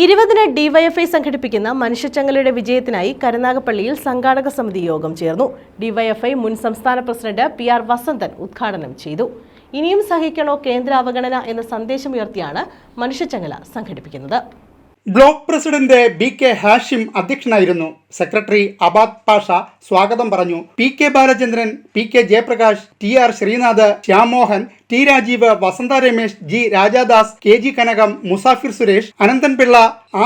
ഇരുപതിന് ഡിവൈഎഫ്ഐ സംഘടിപ്പിക്കുന്ന മനുഷ്യച്ചങ്ങലയുടെ വിജയത്തിനായി കരുനാഗപ്പള്ളിയിൽ സംഘാടക സമിതി യോഗം ചേർന്നു. ഡിവൈഎഫ്ഐ മുൻ സംസ്ഥാന പ്രസിഡന്റ് പി ആർ വസന്തൻ ഉദ്ഘാടനം ചെയ്തു. ഇനിയും സഹിക്കണോ കേന്ദ്ര അവഗണന എന്ന സന്ദേശമുയർത്തിയാണ് മനുഷ്യച്ചങ്ങല സംഘടിപ്പിക്കുന്നത്. Block president B K Hashim അധ്യക്ഷനായിരുന്നു. സെക്രട്ടറി അബാദ് പാഷ സ്വാഗതം പറഞ്ഞു. P K Balachandran P K Jayaprakash T R Sreenath Shyamohan T Rajeev Vasantha Ramesh G Rajadas K G Kanakam Musafir Suresh Ananthan Pillai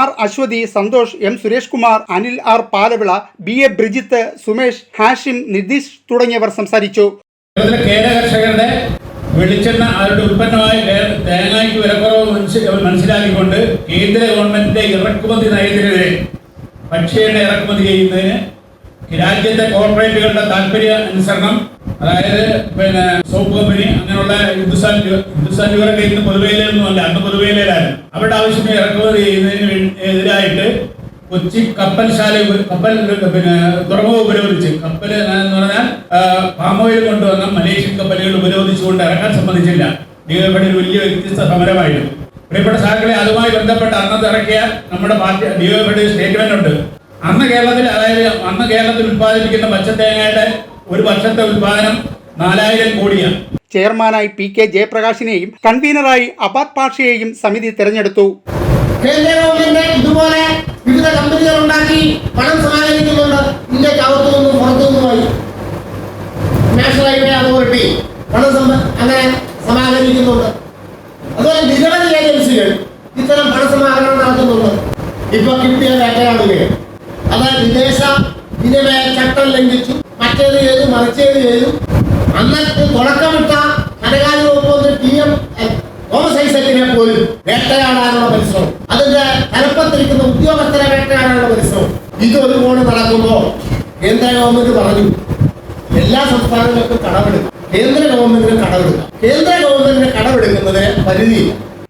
R Aswathy Santhosh M Suresh Kumar Anil R Palavila B A Brijith Sumesh Hashim Nitheesh തുടങ്ങിയവർ സംസാരിച്ചു. കേരള കേര കർഷകരുടെ വെളിച്ചെണ്ണ അവരുടെ ഉൽപ്പന്നമായ മനസ്സി- മനസ്സിലാക്കിക്കൊണ്ട് കേന്ദ്ര ഗവൺമെന്റിന്റെ ഇറക്കുമതി നയത്തിനെതിരെ ഭക്ഷ്യയുടെ ഇറക്കുമതി ചെയ്യുന്നതിന് രാജ്യത്തെ കോർപ്പറേറ്റുകളുടെ താല്പര്യ അനുസരണം അതായത് പിന്നെ സോപ്പ് കമ്പനി അങ്ങനെയുള്ള ഹിന്ദുസ്ഥാൻ ഹിന്ദുസ്ഥാൻ ഇവരൊക്കെ ഇന്ന് പൊതുവേലൊന്നും അല്ല അന്ന് പൊതുവേലായിരുന്നു അവരുടെ ആവശ്യം ഇറക്കുമതി ചെയ്യുന്നതിന് എതിരായിട്ട് കൊച്ചി കപ്പൽശാല കപ്പൽ പിന്നെ തുറമുഖം ഉപരോധിച്ച് കപ്പൽ എന്ന് പറഞ്ഞാൽ പാം ഓയിൽ കൊണ്ടുവന്ന മലേഷ്യൻ കപ്പലുകൾ ഉപരോധിച്ചുകൊണ്ട് ഇറക്കാൻ സമ്മതിച്ചില്ല. ഒരു വലിയ വ്യത്യസ്ത സമരമായിരുന്നു. പ്രിയപ്പെട്ട സാക്കളെ അതുമായി ബന്ധപ്പെട്ട് അന്നത്തെ ഇറക്കിയ നമ്മുടെ പാർട്ടി ഡിവൈഫൈയുടെ സ്റ്റേറ്റ്മെന്റ് ഉണ്ട്. അന്ന് കേരളത്തിൽ അതായത് അന്ന് കേരളത്തിൽ ഉത്പാദിപ്പിക്കുന്ന പച്ചത്തേങ്ങയുടെ ഒരു വർഷത്തെ ഉത്പാദനം നാലായിരം കോടിയാണ്. ചെയർമാനായി പി കെ ജയപ്രകാശിനെയും കൺവീനറായി അബാദ് പാഷയെയും സമിതി തെരഞ്ഞെടുത്തു. കേന്ദ്ര ഗവൺമെന്റ് ഇതുപോലെ വിവിധ കമ്പനികൾ ഉണ്ടാക്കി പണം സമാഹരിക്കുന്നുണ്ട്. ഇന്ത്യയ്ക്ക് അകത്തു നിന്നും പുറത്തു നിന്നുമായി നാഷണൽ ഹൈവേ അതോറിറ്റി പണം സമ- അങ്ങനെ സമാഹരിക്കുന്നുണ്ട്. അതുപോലെ നിരവധി ഇത്തരം പണസമാഹരണം നടത്തുന്നുണ്ട് ഇപ്പൊ കിട്ടിയ വേട്ടയാടുകയാണ് അതായത് വിദേശ വിനിമയ ചട്ടം ലംഘിച്ചു. മറ്റേത് ചെയ്തു മറിച്ചേത് ചെയ്തു അന്നത്തെ തുടക്കമിട്ട ധനകാര്യ വകുപ്പ് മന്ത്രി ടി എം തോമസ് ഐസക്കിനെ പോലും വേട്ടയാടാനുള്ള പരിശ്രമം. അതിന്റെ തലപ്പത്തിരിക്കുന്ന ഉദ്യോഗസ്ഥരെ വേട്ടയാടാനുള്ള പരിശ്രമം. ഇത് ഒരു കോണ് നടക്കുമ്പോൾ കേന്ദ്ര ഗവൺമെന്റ് പറഞ്ഞു. എല്ലാ സംസ്ഥാനങ്ങൾക്കും കടമെടുക്കും. കേന്ദ്ര ഗവൺമെന്റിന് കടമെടുക്കാം. കേന്ദ്ര ഗവൺമെന്റിന് കടമെടുക്കുന്നതിന് പരിധിയില്ല.